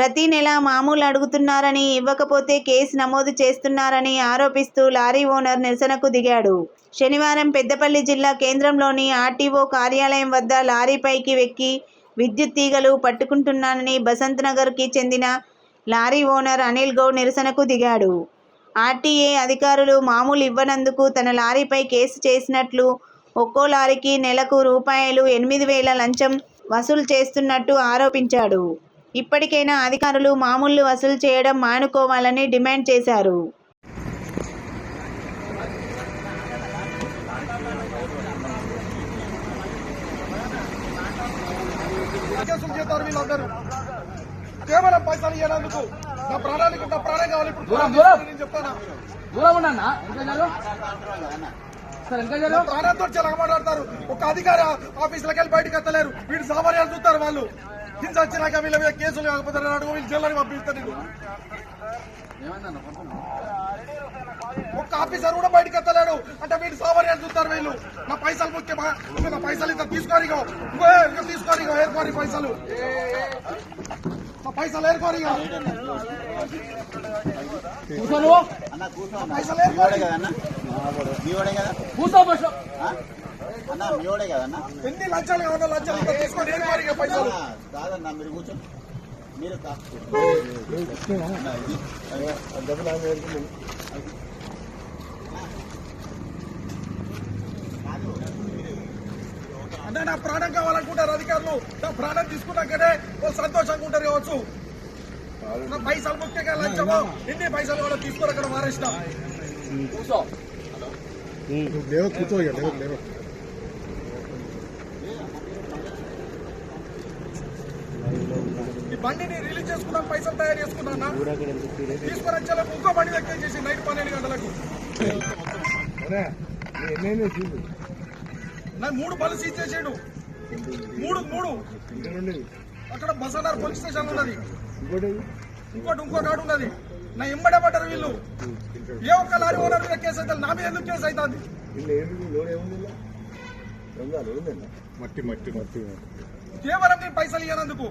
ప్రతి నెల మామూలు అడుగుతున్నారని ఇవ్వకపోతే కేసు నమోదు చేస్తున్నారని ఆరోపిస్తూ లారీ ఓనర్ నిరసనకు దిగాడు. శనివారం పెద్దపల్లి జిల్లా కేంద్రంలోని ఆర్టీఓ కార్యాలయం వద్ద లారీపైకి వెక్కి విద్యుత్ తీగలు పట్టుకుంటున్నానని బసంత్ నగర్కి చెందిన లారీ ఓనర్ అనిల్ గౌడ్ నిరసనకు దిగాడు. ఆర్టీఏ అధికారులు మామూలు ఇవ్వనందుకు తన లారీపై కేసు చేసినట్లు ఒక్కో లారీకి నెలకు రూపాయలు ఎనిమిది వేల లంచం వసూలు చేస్తున్నట్టు ఆరోపించాడు. ఇప్పటికైనా అధికారులు మామూలు వసూలు చేయడం మానుకోవాలని డిమాండ్ చేశారు. కేసులు చేస్తారు వీళ్ళందరూ కేవలం పైసలు ఇవ్వనందుకు నా ప్రాణానికి నా ప్రాణం కావాలి ఇప్పుడు. దూరం, దూరం. నేను చెప్తానా? దూరం ఉండన్నా ఇంకా చాలు సార్ ఇంకా చాలు నా ప్రాణంతో చాలా మాట్లాడతారు ఒక అధికారి ఆఫీసులకు వెళ్ళి బయటకు ఎత్తలేరు. వీడు సామాన్యాలు చూస్తారు వాళ్ళు. హింస వచ్చినాక వీళ్ళ మీద కేసులు కాకపోతే అడుగు వీళ్ళు ఏమైందన్న పంపమ్మా. ఒక్క ఆఫీసర్ కూడా బయటకు ఎత్తలేడు. అంటే వీడు సామాన్యాలు చూస్తారు వీళ్ళు. నా పైసలు ముఖ్యమా ఇంకా నా పైసలు ఇంత తీసుకోరు ఇంకో ఇంకా తీసుకోరు ఇగో ఏరుకోరు పైసలు. నా పైసలు ఏరుకోరు అన్న పైసలు ఏరుకోరు కూర్చో. ఎన్ని లంచాలు కావాలో లంచాలు ఇంత తీసుకొని ఏరుకోరు ఇగో పైసలు? ఆ, కాదన్న మీరు మీరు. అంటే నా ప్రాణం కావాలనుకుంటారు అధికారులు. నా ప్రాణం తీసుకున్నాకనే వాళ్ళు సంతోషంగా ఉంటారు కావచ్చు. నా పైసలు ముఖ్యంగా లంచము. ఎన్ని పైసలు కూడా తీసుకొని అక్కడ మారేసిన. కూర్చో. లేవ కూర్చో ఇక లేవ లేవ. ఈ బండిని రిలీజ్ చేసుకున్నాం పైసలు తయారు చేసుకున్నా తీసుకొని వచ్చేలా ఇంకో బండి వ్యక్తం చేసి నైట్ పన్నెండు గంటలకు. అరే ఎన్నైనా చూడు. నా మూడు బలు సీజ్ చేసాడు. మూడు మూడు. అక్కడ బసనార్ పోలీస్ స్టేషన్ ఉన్నది. ఇంకోటి ఇంకోటి ఇంకో కాడు ఉన్నది. నా ఎంబడే పడ్డారు వీళ్ళు. ఏ ఒక్క లారీ ఓనర్ మీద కేసు అయితే నా మీద ఎందుకు కేసు అవుతుంది? మట్టి మట్టి మట్టి. కేవలం నేను పైసలు ఇవ్వనందుకు